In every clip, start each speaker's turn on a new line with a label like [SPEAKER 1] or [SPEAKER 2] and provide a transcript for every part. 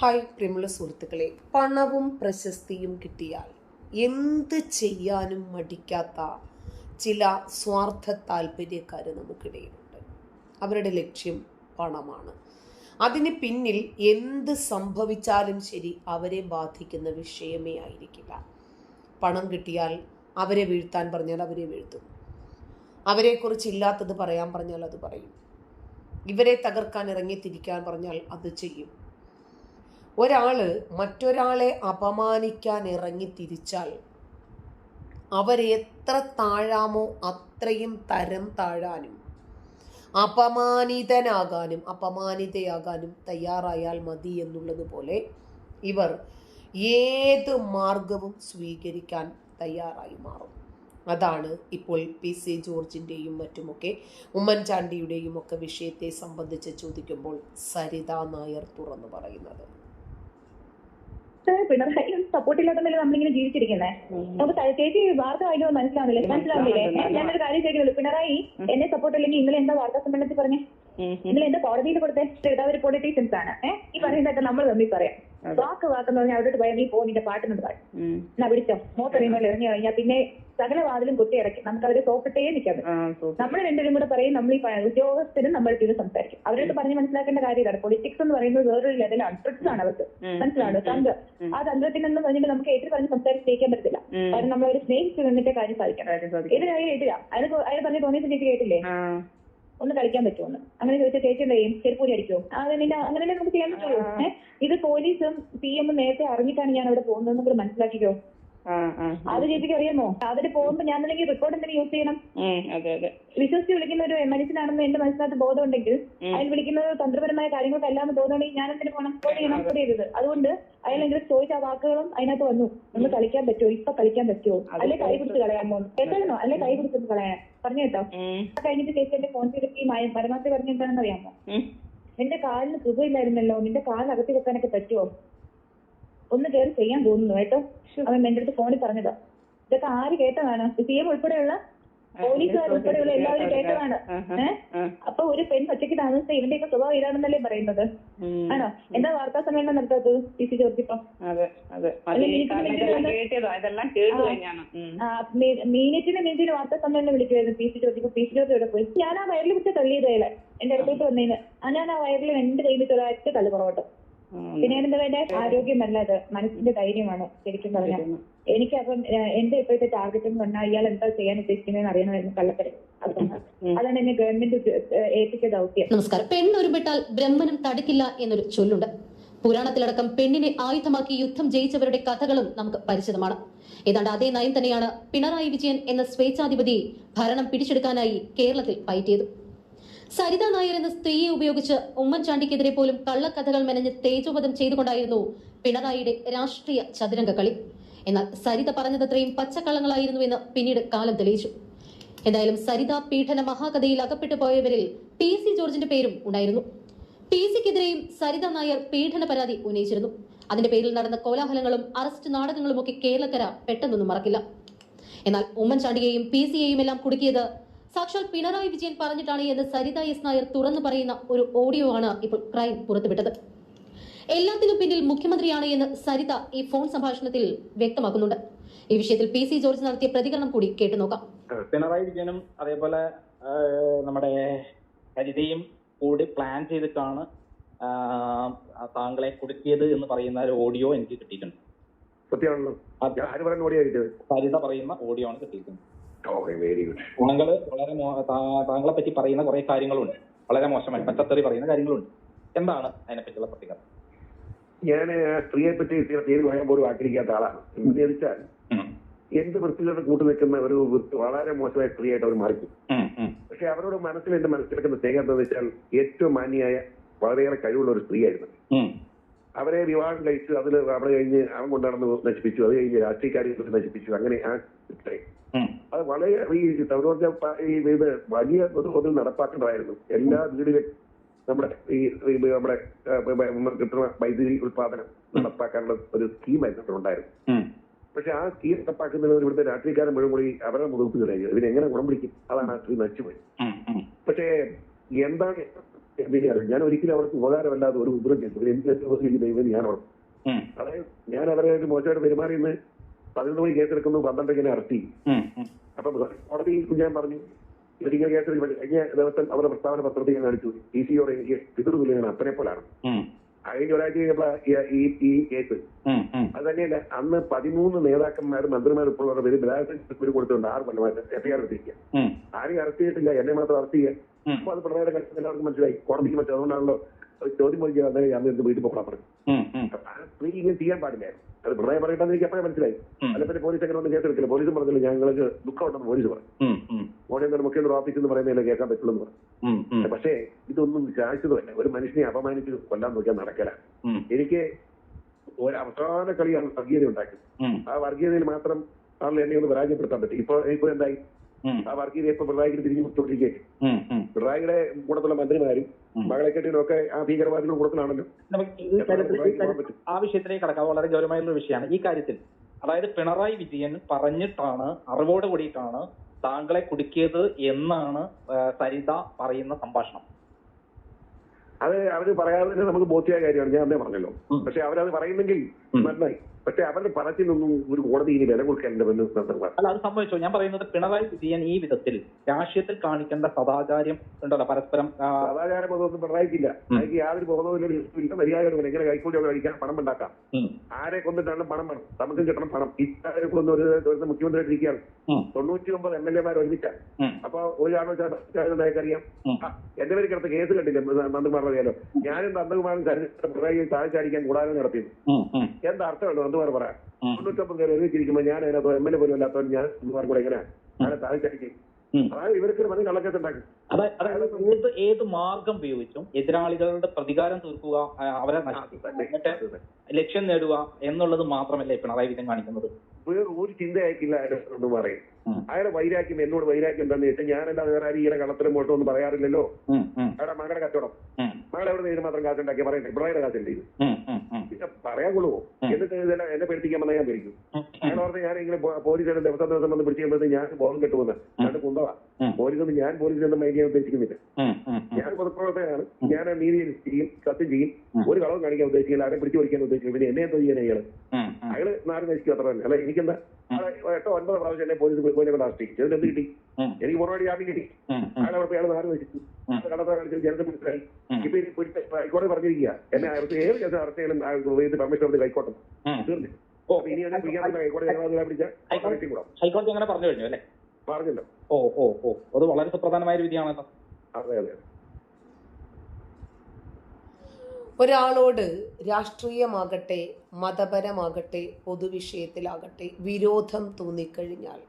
[SPEAKER 1] Hi പ്രിയമുള്ള സുഹൃത്തുക്കളെ പണവും പ്രശസ്തിയും കിട്ടിയാൽ എന്ത് ചെയ്യാനും മടിക്കാത്ത ചില സ്വാർത്ഥ താല്പര്യക്കാർ നമുക്കിടയിലുണ്ട്. അവരുടെ ലക്ഷ്യം പണമാണ്. അതിന് പിന്നിൽ എന്ത് സംഭവിച്ചാലും ശരി അവരെ ബാധിക്കുന്ന വിഷയമേ ആയിരിക്കില്ല. പണം കിട്ടിയാൽ അവരെ വീഴ്ത്താൻ പറഞ്ഞാൽ അവരെ വീഴ്ത്തും. അവരെക്കുറിച്ച് ഇല്ലാത്തത് പറയാൻ പറഞ്ഞാൽ അത് പറയും. ഇവരെ തകർക്കാൻ ഇറങ്ങി തിരിക്കാൻ പറഞ്ഞാൽ അത് ചെയ്യും. ഒരാൾ മറ്റൊരാളെ അപമാനിക്കാൻ ഇറങ്ങി തിരിച്ചാൽ അവരെ എത്ര താഴാമോ അത്രയും തരം താഴാനും അപമാനിതനാകാനും അപമാനിതയാകാനും തയ്യാറായാൽ മതി എന്നുള്ളത് പോലെ ഇവർ ഏത് മാർഗവും സ്വീകരിക്കാൻ തയ്യാറായി മാറും. അതാണ് ഇപ്പോൾ പി സി ജോർജിന്റെയും മറ്റുമൊക്കെ ഉമ്മൻചാണ്ടിയുടെയും ഒക്കെ വിഷയത്തെ സംബന്ധിച്ച് ചോദിക്കുമ്പോൾ സരിത നായർ തുറന്നു പറയുന്നത്.
[SPEAKER 2] പിണറായി സപ്പോർട്ട് ഇല്ലാത്തതല്ലേ നമ്മളിങ്ങനെ ജീവിച്ചിരിക്കുന്നത് നമുക്ക് ചേച്ചി വാർത്ത വായിക്കുമ്പോൾ മനസ്സിലാവില്ലേ മനസ്സിലാവുന്നില്ലേ? ഏ, ഞാനൊരു കാര്യം ചോദിക്കുന്നുള്ളൂ പിണറായി എന്നെ സപ്പോർട്ട് ഇല്ലെങ്കിൽ ഇന്നലെ എന്താ വാർത്താ സമ്മേളനത്തിൽ പറഞ്ഞേ? ഇന്നലെ എന്താ കോടതിയിൽ കൊടുത്തേ? അവർ പൊളിറ്റീഷ്യൻസ് ആണ്. ഏഹ് ഈ പറയുന്നതൊക്കെ നമ്മൾ തമ്മിൽ പറയാം. വാക്ക് വാക്കെന്ന് പറഞ്ഞാൽ അവിടോട്ട് പോയാൽ നീ പോ നിന്റെ പാട്ടിനോട് പാടും. എന്നാ വിളിച്ചോ? മോത്തറിയുമ്പോൾ ഇറങ്ങി കഴിഞ്ഞാൽ പിന്നെ സകല വാതിലും കുത്തി ഇറക്കി നമുക്ക് അവരെ സോപ്പിട്ടേ നിൽക്കാൻ നമ്മൾ രണ്ടുപേരും കൂടെ പറയും നമ്മൾ ഈ ഉദ്യോഗസ്ഥരും നമ്മൾ ഇത് സംസാരിക്കും. അവരോട് പറഞ്ഞ് മനസ്സിലാക്കേണ്ട കാര്യമില്ല. പൊളിറ്റിക്സ് എന്ന് പറയുന്നത് വേറൊരു ലെവലാണ് ട്രിക്സ് ആണ് അവർക്ക്. മനസ്സിലാണോ തന്ത്രം. ആ തന്ത്രത്തിനൊന്നും പറഞ്ഞിട്ട് നമുക്ക് എതിർ പറഞ്ഞ് സംസാരിച്ച് ജയിക്കാൻ പറ്റത്തില്ല. കാരണം നമ്മൾ അവരെ സ്നേഹിച്ച് നിന്നിട്ട് കാര്യം സാധിക്കണം. എതിരായി എതിരാ. അയാൾ അയാൾ പറഞ്ഞ തോന്നിയ കേട്ടില്ലേ? ഒന്ന് കളിക്കാൻ പറ്റുമെന്ന് അങ്ങനെ ചോദിച്ചാൽ ചേച്ചി എന്താ ചെയ്യും? ചെരുപ്പൂരി അടിക്കുമോ അത് നിന്റെ അങ്ങനെ നമുക്ക് ചെയ്യാൻ പറ്റുള്ളൂ ഏഹ് ഇത് പോലീസും പി എമ്മും നേരത്തെ അറിഞ്ഞിട്ടാണ് ഞാൻ അവിടെ പോകുന്നതെന്ന് കൂടെ മനസ്സിലാക്കിക്കോ. അത് ചേച്ചിക്ക് അറിയാമോ? അവർ പോകുമ്പോ ഞാൻ അല്ലെങ്കിൽ റെക്കോർഡ് എന്തിനു യൂസ് ചെയ്യണം. വിശ്വസിച്ച് വിളിക്കുന്ന ഒരു മനുഷ്യനാണെന്ന് എന്റെ മനസ്സിനകത്ത് ബോധമുണ്ടെങ്കിൽ അയാൾ വിളിക്കുന്നത് തന്ത്രപരമായ കാര്യങ്ങൾക്കല്ല എല്ലാം തോന്നുകയാണെങ്കിൽ ഞാൻ എന്തിനു പോകണം ഫോൺ ചെയ്യണം ചെയ്തത്. അതുകൊണ്ട് അയാൾ എങ്കിലും ചോദിച്ച ആ വാക്കുകളും അതിനകത്ത് വന്നു. ഒന്ന് കളിക്കാൻ പറ്റുമോ? ഇപ്പൊ കളിക്കാൻ പറ്റുമോ? അല്ലെ കൈ പിടിച്ച് കളയാമോ കേട്ടോ അല്ലെ കൈ പിടിച്ചിട്ട് കളയാൻ. പറഞ്ഞു കേട്ടോ. അത് കഴിഞ്ഞിട്ട് ചേച്ചി എന്റെ ഫോൺ ചെയ്തിട്ട് ഈ പരമാവധി പറഞ്ഞ എന്താണെന്ന് അറിയാമോ? നിന്റെ കാലിന് സുഖമില്ലായിരുന്നല്ലോ നിന്റെ കാൽ അകത്തി വെക്കാനൊക്കെ പറ്റുമോ? ഒന്ന് കയറി ചെയ്യാൻ തോന്നുന്നു കേട്ടോ. അവൻ എന്റെ അടുത്ത് ഫോണിൽ പറഞ്ഞതാ. ഇതൊക്കെ ആര് കേട്ടതാണ്? സി എം ഉൾപ്പെടെയുള്ള പോലീസുകാർ ഉൾപ്പെടെയുള്ള എല്ലാവരും കേട്ടതാണ്. ഏഹ് അപ്പൊ ഒരു പെൺ ഒറ്റയ്ക്ക് താമസിച്ച ഇവന്റെയൊക്കെ സ്വഭാവം ഇതാണെന്നല്ലേ പറയുന്നത്? ആണോ? എന്താ വാർത്താ സമ്മേളനം നടത്താത്തത് പി സി ജോർജ് ഇപ്പൊ? മീനറ്റിന് മീനറ്റിന് വാർത്താ സമ്മേളനം വിളിക്കുമായിരുന്നു പി സി ജോർജ്. ഇപ്പൊ പി സി ജോർജ് ഇവിടെ പോയി? ഞാൻ ആ വയറിൽ വിട്ട് തള്ളിയത് അയാളെ എന്റെ അടുത്തോട്ട് വന്നതിന്. ഞാൻ ആ വയറിൽ എന്റെ കയ്യിൽ ഒരാഴ്ച തള്ളി പുറകോട്ട്. വേണ്ടേ? ആരോഗ്യമല്ല അത്. മനസ്സിന്റെ ധൈര്യമാണ് ശരിക്കും പറഞ്ഞാൽ എനിക്കപ്പം ഏഹ്, എന്റെ ഇപ്പോഴത്തെ ടാർഗറ്റ് എന്ന് പറഞ്ഞാൽ ഇയാൾ എന്താ ചെയ്യാൻ ഉദ്ദേശിക്കുന്നതെന്ന് അറിയണമായിരുന്നു കള്ളത്തരം. അതാണ് എന്നെ ഗവൺമെന്റ് ഏൽപ്പിച്ച ദൗത്യം.
[SPEAKER 3] നമസ്കാരം. പെണ്ണൊരുപെട്ടാൽ ബ്രഹ്മനും തടുക്കില്ല എന്നൊരു ചൊല്ലുണ്ട്. പുരാണത്തിലടക്കം പെണ്ണിനെ ആയുധമാക്കി യുദ്ധം ജയിച്ചവരുടെ കഥകളും നമുക്ക് പരിചിതമാണ്. ഏതാണ്ട് അതേ നയം തന്നെയാണ് പിണറായി വിജയൻ എന്ന സ്വേച്ഛാധിപതി ഭരണം പിടിച്ചെടുക്കാനായി കേരളത്തിൽ പയറ്റിയത്. സരിത നായർ എന്ന സ്ത്രീയെ ഉപയോഗിച്ച് ഉമ്മൻചാണ്ടിക്കെതിരെ പോലും കള്ളക്കഥകൾ മെനഞ്ഞ് തേജോവധം ചെയ്തുകൊണ്ടായിരുന്നു പിണറായിയുടെ രാഷ്ട്രീയ ചതുരംഗ കളി എന്നാൽ സരിത പറഞ്ഞതത്രയും പച്ചക്കള്ളങ്ങളായിരുന്നു എന്ന് പിന്നീട് കാലം തെളിയിച്ചു. എന്തായാലും സരിത പീഠന മഹാകഥയിൽ അകപ്പെട്ടു പോയവരിൽ പി സി ജോർജിന്റെ പേരും ഉണ്ടായിരുന്നു. പി സിക്കെതിരെയും സരിത നായർ പീഡന പരാതി ഉന്നയിച്ചിരുന്നു. അതിന്റെ പേരിൽ നടന്ന കോലാഹലങ്ങളും അറസ്റ്റ് നാടകങ്ങളും ഒക്കെ കേരളക്കര പെട്ടെന്നൊന്നും മറക്കില്ല. എന്നാൽ ഉമ്മൻചാണ്ടിയെയും പി സിയെയും എല്ലാം കുടുക്കിയത് സാക്ഷാൽ പിണറായി വിജയൻ പറഞ്ഞിട്ടാണ് എന്ന് സരിത എസ് നായർ തുറന്നു പറയുന്ന ഒരു ഓഡിയോ ആണ് ഇപ്പോൾ ക്രൈം പുറത്തുവിട്ടത്. എല്ലാത്തിനും പിന്നിൽ മുഖ്യമന്ത്രിയാണ് എന്ന് സരിത ഈ ഫോൺ സംഭാഷണത്തിൽ വ്യക്തമാക്കുന്നുണ്ട്. ഈ വിഷയത്തിൽ പി സി ജോർജ് നടത്തിയ പ്രതികരണം കൂടി കേട്ടു നോക്കാം.
[SPEAKER 4] പിണറായി വിജയനും അതേപോലെ നമ്മുടെ ഹരിതയും കൂടി പ്ലാൻ ചെയ്തിട്ടാണ് ആ, താങ്കളെ കുടുക്കിയത് എന്ന് പറയുന്ന ഒരു ഓഡിയോ എനിക്ക് കിട്ടിയിട്ടുണ്ട്.
[SPEAKER 5] സത്യമാണല്ലോ.
[SPEAKER 4] സരിത പറയുന്ന ഓഡിയോ ആണ് കിട്ടിയിരിക്കുന്നത്.
[SPEAKER 5] വെരി ഗുഡ്
[SPEAKER 4] താങ്കൾ വളരെ താങ്കളെ പറ്റി പറയുന്ന കുറെ കാര്യങ്ങളുണ്ട്. വളരെ മോശമായി പച്ചത്തറി പറയുന്ന കാര്യങ്ങളുണ്ട്. എന്താണ് അതിനെപ്പറ്റിയുള്ള പ്രതികരണം?
[SPEAKER 5] ഞാൻ സ്ത്രീയെ പറ്റി തീരെ പറയാൻ പോലും ആഗ്രഹിക്കാത്ത ആളാണ്. എന്ന് വെച്ചാൽ എന്ത് വൃത്തികളുടെ കൂട്ടു നിൽക്കുന്ന ഒരു വളരെ മോശമായ സ്ത്രീയായിട്ട് അവർ മാറിക്കും പക്ഷെ അവരുടെ മനസ്സിൽ എന്റെ മനസ്സിലാക്കുന്ന സ്നേഹം എന്താണെന്ന് വെച്ചാൽ ഏറ്റവും മാന്യമായ വളരെയേറെ കഴിവുള്ള ഒരു സ്ത്രീയായിരുന്നു. അവരെ വിവാഹം കഴിച്ചു അതിൽ അവിടെ കഴിഞ്ഞ് അവൻ കൊണ്ടുനടന്ന് നശിപ്പിച്ചു. അത് കഴിഞ്ഞ് രാഷ്ട്രീയക്കാരെ നശിപ്പിച്ചു. അങ്ങനെ ആ അത് വളരെ ഈ പ- ഈ ഇത് വലിയ ഒരു തോതിൽ നടപ്പാക്കേണ്ടതായിരുന്നു. എല്ലാ വീടുകളിലും നമ്മുടെ ഈ നമ്മുടെ കിട്ടുന്ന വൈദ്യുതി ഉത്പാദനം നടപ്പാക്കാനുള്ള ഒരു സ്കീമായിരുന്നു ഉണ്ടായിരുന്നു പക്ഷെ ആ സ്കീം നടപ്പാക്കുന്നതിന് ഇവിടുത്തെ രാഷ്ട്രീയക്കാരൻ മുഴുവൻ കൂടി അവരുടെ മുഖത്ത് കഴിഞ്ഞു ഇതിനെങ്ങനെ ഗുണം പിടിക്കും? അതാണ് ആ സ്ത്രീ നശിച്ചുപോയി. പക്ഷേ എന്താണ് എന്ത് ചെയ്യാറ് ഞാൻ ഒരിക്കലും അവർക്ക് ഉപകാരമല്ലാതെ ഒരു ഉപദ്രവം ചെയ്തു എനിക്ക് ദൈവം ഞാൻ ഉറപ്പ്. അതായത് ഞാൻ അവരായിട്ട് മോശമായിട്ട് പെരുമാറിയെന്ന് പതിനൊന്ന് മണി കേസെടുക്കുന്നു പന്ത്രണ്ട് ഇങ്ങനെ അറസ്റ്റ് ചെയ്യും. അപ്പൊ കോടതിയിൽ ഞാൻ പറഞ്ഞു ഇങ്ങനെ കേസെടുക്കും കഴിഞ്ഞ ദിവസം അവരുടെ പ്രസ്താവന പത്രത്തിൽ ഞാൻ കാണിച്ചു. ടി സിയോടെ എനിക്ക് പിതൃതുല്യാണ് അപ്പനെ പോലാണ് കഴിഞ്ഞ ഒരാഴ്ച കഴിഞ്ഞപ്പോഴാണ് ഈ ഈ കേസ്. അത് തന്നെയല്ല അന്ന് പതിമൂന്ന് നേതാക്കന്മാരും മന്ത്രിമാരും ഉൾപ്പെടെ പേര് ബലാത്സംഗത്തിന് കൊടുത്തിട്ടുണ്ട്. ആറ് കൊല്ലമായിട്ട് എഫ്ഐആർ എടുത്തിരിക്കുക
[SPEAKER 4] ഉം,
[SPEAKER 5] ആരെയും അറസ്റ്റ് ചെയ്തിട്ടില്ല. എന്നെ മാത്രം അറസ്റ്റ് ചെയ്യുക. അപ്പൊ അത് പിണറായിയുടെ കണക്ക് എല്ലാവർക്കും മനസ്സിലായി. കോടതിക്ക് പറ്റും അതുകൊണ്ടാണല്ലോ അത് ചോദ്യം ചോദിക്കുക അന്നേരം ഞാൻ വീട്ടിൽ പോകാൻ പറഞ്ഞു അപ്പൊ ആ സ്ത്രീ ഇങ്ങനെ ചെയ്യാൻ പാടില്ലായിരുന്നു. അത് പിണറായി പറയട്ടെന്ന് എനിക്ക് അപ്പോഴേ മനസ്സിലായി. അല്ല പിന്നെ പോലീസ് അങ്ങനെ ഒന്നും കേസെടുക്കില്ല? പോലീസും പറഞ്ഞില്ല ഞങ്ങൾക്ക് ദുഃഖമുണ്ടെന്ന് പോലീസ് പറഞ്ഞു. മോഡി എന്താണ് മുഖ്യമന്ത്രി ഓഫീസ് എന്ന് പറയുന്നതിലെ കേൾക്കാൻ പറ്റുള്ളൂ എന്ന് പറഞ്ഞു പക്ഷേ ഇതൊന്നും ശാശ്വതമല്ല ഒരു മനുഷ്യനെ അപമാനിച്ച് കൊല്ലാൻ നോക്കിയാൽ നടക്കല എനിക്ക് ഒരു അവസാന കളിയാണ് വർഗീയത ഉണ്ടാക്കി. ആ വർഗീയതയിൽ മാത്രം ആളിൽ എന്നെ ഒന്ന് പരാജയപ്പെടുത്താൻ പറ്റും. ഇപ്പൊ ഇപ്പൊ എന്തായി? ആ വർഗീയത ഇപ്പൊ പിണറായിക്ക് തിരിഞ്ഞു കൊടുത്തോണ്ടിരിക്കുകയാണ്. പിണറായിയുടെ കൂടത്തുള്ള മന്ത്രിമാരും
[SPEAKER 4] ഉം.
[SPEAKER 5] മകളെ കെട്ടിനൊക്കെ ആ
[SPEAKER 4] ഭീകരവാദികൾ കാര്യത്തിൽ ആ വിഷയത്തിലേക്ക് കടക്കാം. വളരെ ഗൗരവമായിട്ടുള്ള വിഷയമാണ്. ഈ കാര്യത്തിൽ അതായത് പിണറായി വിജയൻ പറഞ്ഞിട്ടാണ് അറിവോട് കൂടിയിട്ടാണ് താങ്കളെ കുടുക്കിയത് എന്നാണ് സരിത പറയുന്ന സംഭാഷണം.
[SPEAKER 5] അത് അവർ പറയാതെ തന്നെ നമുക്ക് ബോധ്യമായ കാര്യമാണ്. ഞാൻ അന്നേ പറഞ്ഞല്ലോ. പക്ഷെ അവരത് പറയുന്നെങ്കിൽ നന്നായി. പക്ഷെ അവരുടെ പറച്ചിലൊന്നും ഒരു കോടതി ഇനി വില കൊടുക്കേണ്ടതെന്ന്
[SPEAKER 4] അല്ല അത് സംഭവിച്ചു? ഞാൻ പറയുന്നത് പിണറായി വിജയൻ ഈ വിധത്തിൽ രാഷ്ട്രീയത്തിൽ കാണിക്കേണ്ട സദാചാര്യം ഉണ്ടല്ലോ പരസ്പരം
[SPEAKER 5] സദാചാര ബോധമൊന്നും പിണറായിക്കില്ല. എനിക്ക് യാതൊരു ബോധവും ഇല്ല മര്യാദ എങ്ങനെ കൈക്കൂലി കഴിക്കാൻ പണം ഉണ്ടാക്കാം. ആരെ കൊന്നിട്ടാണ് പണം വേണം. നമുക്ക് കിട്ടണം പണം. ഇത്താരെ കൊന്ന് ഒരു ദിവസം മുഖ്യമന്ത്രി ഇരിക്കുകയാണ് തൊണ്ണൂറ്റി ഒമ്പത് എം എൽ എമാർ ഒരുമിച്ചാണ്
[SPEAKER 4] ഉം,
[SPEAKER 5] അപ്പൊ ഒരാളോ അറിയാം എന്റെ പേര് കിടത്ത കേസ് കണ്ടില്ല? നന്ദകുമാർ അറിയാലോ ഞാനും നന്ദകുമാറും പിണറായി താഴ്ചാടിക്കാൻ കൂടാതെ നടത്തിയത്. എന്താ അർത്ഥമുണ്ടോ നന്ദകുമാർ പറയാം. തൊണ്ണൂറ്റൊമ്പത് പേര് ഒരുമിച്ചിരിക്കുമ്പോൾ ഞാൻ അതിനകത്ത് എം എൽ എ പോലും അല്ലാത്തവൻ ഞാൻ നന്ദകുമാർ കൂടെ എങ്ങനെ അങ്ങനെ താഴ്ചാടിക്കും
[SPEAKER 4] ഉം.
[SPEAKER 5] അതായത് ഇവർക്ക് മതി കള്ളക്കത്തുണ്ടാക്കും
[SPEAKER 4] അതായത് അതായത് ഏത് മാർഗം ഉപയോഗിച്ചും എതിരാളികളുടെ പ്രതികാരം തീർക്കുക അവരെ ലക്ഷ്യം നേടുക എന്നുള്ളത് മാത്രമല്ല പിണറായി വിജയൻ കാണിക്കുന്നത്.
[SPEAKER 5] വേറെ ഒരു ചിന്ത അയക്കില്ല എന്ന് പറയും. അയാളെ വൈരാഗ്യം എന്നോട് വൈരാഗ്യം എന്താണെന്ന് വെച്ചാൽ ഞാൻ എന്താ വേറെ ആരും ഇങ്ങനെ കള്ളത്തരം മോട്ടോ ഒന്നും പറയാറില്ലല്ലോ? അയാളുടെ മകളുടെ കച്ചവടം. മകളെ എവിടെ നിന്ന് മാത്രം കാശുണ്ടാക്കി പറയട്ടെ ഇത്?
[SPEAKER 4] ഉം,
[SPEAKER 5] പിന്നെ പറയാൻ കൊള്ളുവോ? എന്നിട്ട് എന്നെ പേടിപ്പിക്കാൻ വന്നാൽ ഞാൻ പേടിക്കും. ഞാൻ ഓർത്ത് ഞാൻ ഇങ്ങനെ പോലീസുകാരുടെ ദിവസം ദിവസം വന്ന് പിടിച്ചു കഴിയുമ്പോൾ ഞാൻ ബോധം കെട്ടുവന്ന്. രണ്ട് കുന്തവാ. പോലീസ് ഞാൻ പോലീസിനൊന്നും മൈൻഡ് ചെയ്യാൻ ഉദ്ദേശിക്കുന്നില്ല. ഞാൻ പൊതുപ്രവർത്തകനാണ്. ഞാൻ നീതി ചെയ്യും സത്യം ചെയ്യും. ഒരു കളവ് കാണിക്കാൻ ഉദ്ദേശിക്കില്ല ആരെ പിടിച്ചു പഠിക്കാൻ ഉദ്ദേശിക്കില്ല പിന്നെ എന്നെ എന്തോ ചെയ്യാൻ. അയാൾ നാട് നശിക്കും അത്ര തന്നെ. അല്ല? എനിക്കെന്താ? എട്ടോ ഒൻപത് പ്രാവശ്യം എന്നെ പോലീസ് പോയിനെ കൊണ്ട് അറസ്റ്റ് ചെയ്തു. എന്ത് കിട്ടി? എനിക്ക് പുറമെ ജാമ്യം കിട്ടി. അയാളെ അവിടെ അയാൾ നാട് നശിച്ചു മനസ്സിലായി. ഇപ്പൊ പോയിട്ട് ഹൈക്കോടതി പറഞ്ഞിരിക്കുക എന്നെ അറസ്റ്റ് ഏത് കേസ് അറസ്റ്റ് ചെയ്യണം. പെർമിഷൻ തീർന്നു
[SPEAKER 4] ഓ,
[SPEAKER 5] അപ്പൊ ഇനി ഹൈക്കോടതി
[SPEAKER 4] ഹൈക്കോടതി- ഹൈക്കോടതി അങ്ങനെ പറഞ്ഞു കഴിഞ്ഞു അല്ലേ?
[SPEAKER 5] പറഞ്ഞല്ലോ.
[SPEAKER 4] ഓ ഓ ഓ. അത് വളരെ സുപ്രധാനമായ ഒരു വിധിയാണല്ലോ
[SPEAKER 5] അതെ അതെ.
[SPEAKER 1] ഒരാളോട് രാഷ്ട്രീയമാകട്ടെ മതപരമാകട്ടെ പൊതുവിഷയത്തിലാകട്ടെ വിരോധം തോന്നിക്കഴിഞ്ഞാൽ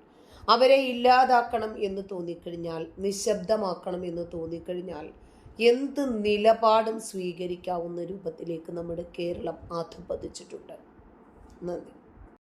[SPEAKER 1] അവരെ ഇല്ലാതാക്കണം എന്ന് തോന്നിക്കഴിഞ്ഞാൽ നിശബ്ദമാക്കണം എന്ന് തോന്നിക്കഴിഞ്ഞാൽ എന്ത് നിലപാടും സ്വീകരിക്കാവുന്ന രൂപത്തിലേക്ക് നമ്മുടെ കേരളം ആധിപതിച്ചിട്ടുണ്ട്. നന്ദി.